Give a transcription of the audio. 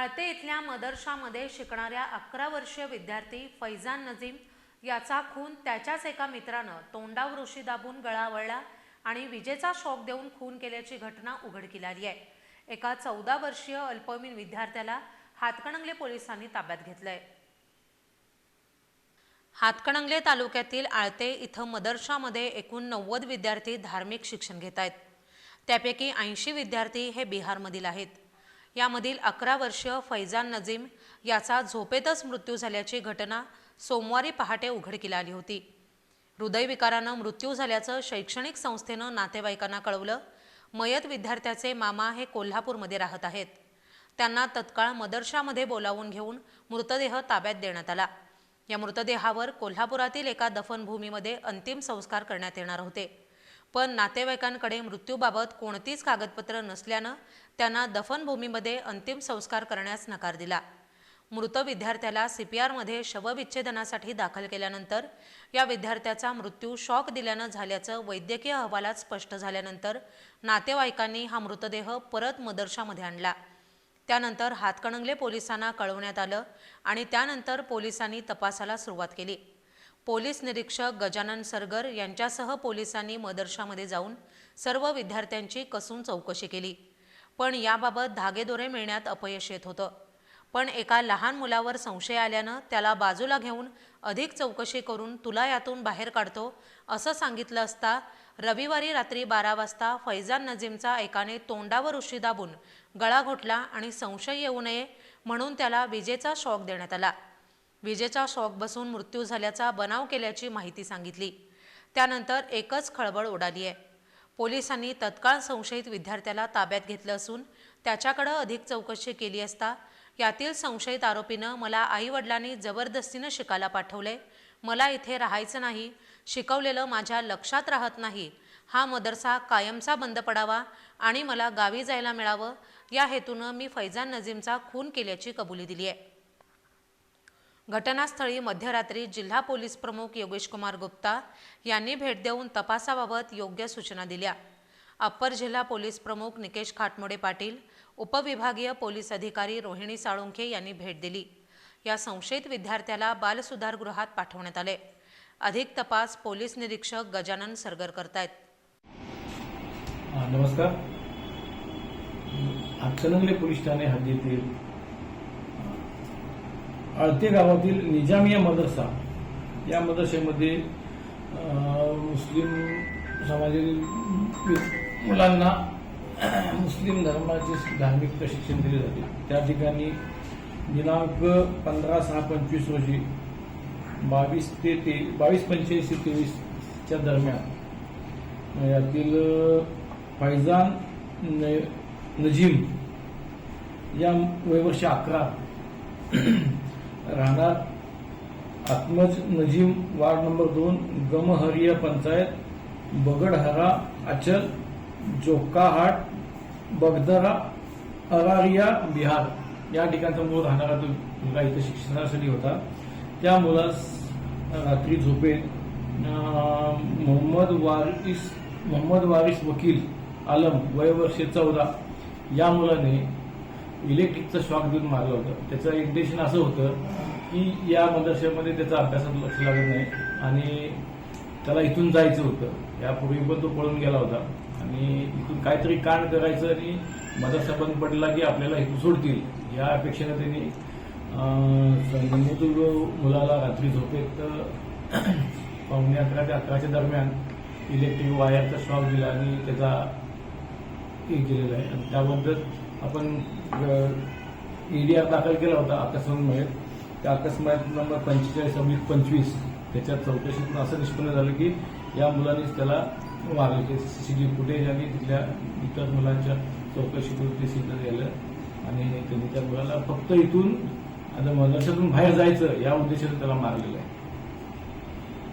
आळते इथल्या मदरशामध्ये शिकणाऱ्या अकरा वर्षीय विद्यार्थी फैजान नजीम याचा खून त्याच्याच एका मित्रानं तोंडावर उशी दाबून गळावळला आणि विजेचा शॉक देऊन खून केल्याची घटना उघडकीला आली आहे. एका चौदा वर्षीय अल्पवयीन विद्यार्थ्याला हातकणंगले पोलिसांनी ताब्यात घेतलंय. हातकणंगले तालुक्यातील आळते इथं मदरशामध्ये एकूण नव्वद विद्यार्थी धार्मिक शिक्षण घेत आहेत. त्यापैकी ऐंशी विद्यार्थी हे बिहारमधील आहेत. यामधील अकरा वर्षीय फैजान नजीम याचा झोपेतच मृत्यू झाल्याची घटना सोमवारी पहाटे उघडकीला आली होती. हृदयविकारानं मृत्यू झाल्याचं शैक्षणिक संस्थेनं नातेवाईकांना कळवलं. मयत विद्यार्थ्याचे मामा हे कोल्हापूरमध्ये राहत आहेत. त्यांना तत्काळ मदरशामध्ये बोलावून घेऊन मृतदेह ताब्यात देण्यात आला. या मृतदेहावर कोल्हापुरातील एका दफनभूमीमध्ये अंतिम संस्कार करण्यात येणार होते. पण नातेवाईकांकडे मृत्यूबाबत कोणतीच कागदपत्र नसल्यानं त्यांना दफनभूमीमध्ये अंतिम संस्कार करण्यास नकार दिला. मृत विद्यार्थ्याला सी पी आरमध्ये शवविच्छेदनासाठी दाखल केल्यानंतर या विद्यार्थ्याचा मृत्यू शॉक दिल्यानं झाल्याचं वैद्यकीय अहवालात स्पष्ट झाल्यानंतर नातेवाईकांनी हा मृतदेह परत मदरशामध्ये आणला. त्यानंतर हातकणंगले पोलिसांना कळवण्यात आलं आणि त्यानंतर पोलिसांनी तपासाला सुरुवात केली. पोलीस निरीक्षक गजानन सरगर यांच्यासह पोलिसांनी मदरशामध्ये जाऊन सर्व विद्यार्थ्यांची कसून चौकशी केली. पण याबाबत धागेदोरे मिळण्यात अपयश येत होतं. पण एका लहान मुलावर संशय आल्यानं त्याला बाजूला घेऊन अधिक चौकशी करून तुला यातून बाहेर काढतो असं सांगितलं असता रविवारी रात्री बारा वाजता फैजान नजीमचा एकाने तोंडावर उशी दाबून गळा घोटला आणि संशय येऊ नये म्हणून त्याला विजेचा शॉक देण्यात आला. विजेचा शॉक बसून मृत्यू झाल्याचा बनाव केल्याची माहिती सांगितली. त्यानंतर एकच खळबळ उडाली आहे. पोलिसांनी तत्काळ संशयित विद्यार्थ्याला ताब्यात घेतलं असून त्याच्याकडं अधिक चौकशी केली असता यातील संशयित आरोपीनं मला आईवडिलांनी जबरदस्तीनं शिकायला पाठवले मला इथे राहायचं नाही शिकवलेलं माझ्या लक्षात राहत नाही. हा मदरसा कायमचा बंद पडावा आणि मला गावी जायला मिळावं या हेतूनं मी फैजान नजीमचा खून केल्याची कबुली दिली आहे घटनास्थळी मध्यरात्री जिल्हा पोलीस प्रमुख योगेश कुमार गुप्ता यांनी भेट देऊन तपासाबाबत योग्य सूचना दिल्या. अप्पर जिल्हा पोलीस प्रमुख निकेश खाटमोडे पाटील उपविभागीय पोलीस अधिकारी रोहिणी साळुंखे यांनी भेट दिली. या संशयित विद्यार्थ्याला बालसुधारगृहात पाठवण्यात आले. अधिक तपास पोलीस निरीक्षक गजानन सरगर करतायत. नमस्कार. हातकणंगले पोलीस ठाणे हद्दीतील आळते गावातील निजामिया मदरसा या मदरसेमध्ये मुस्लिम समाजातील मुलांना मुस्लिम धर्माचे धार्मिक प्रशिक्षण दिले जाते. त्या ठिकाणी दिनांक पंधरा सहा पंचवीस रोजी बावीस ते ते बावीस पंच्याऐंशी तेवीसच्या दरम्यान यातील फैजान न- नजीम या वयवर्ष अकरा राहणार. आत्मज नजीम वार्ड नंबर दोन गमहरिया पंचायत बगडहरा अचल जोकाहाट बगदरा अरारिया बिहार. या ठिकाणचा मूळ राहणारा तो मुलगा इथं शिक्षणासाठी होता. त्या मुलास रात्री झोपेत मोहम्मद वारिस मोहम्मद वारिस वकील आलम वय वर्षे चौदा. या मुलाने इलेक्ट्रिकचा शॉक देऊन मारलं होतं. त्याचं इंटेन्शन असं होतं की या मदरशामध्ये त्याचा अभ्यासात लक्ष लागत नाही आणि त्याला इथून जायचं होतं. यापूर्वी पण तो पळून गेला होता. आणि इथून काहीतरी कांड करायचं आणि मदरसा बंद पडला की आपल्याला इथून सोडतील. या अपेक्षेनं त्यांनी अं, मुलाला रात्री झोपेत पावणे अकरा ते अकराच्या दरम्यान इलेक्ट्रिक वायरचा शॉक दिला आणि त्याचा हे केलेला आहे. आणि त्याबद्दल आपण ईडीआर दाखल केला होता अकस्मात त्या अकस्मात नंबर पंचेचाळीस अब्लिक पंचवीस त्याच्या चौकशीतून असं निष्पन्न झालं की या मुलानेच त्याला मारले. ते सीसीटीव्ही फुटेज आणि तिथल्या इतर मुलांच्या चौकशीतून ते सिद्ध झालं. आणि त्यांनी त्या मुलाला फक्त इथून आता मदरशातून बाहेर जायचं या उद्देशाने त्याला मारलेलं आहे.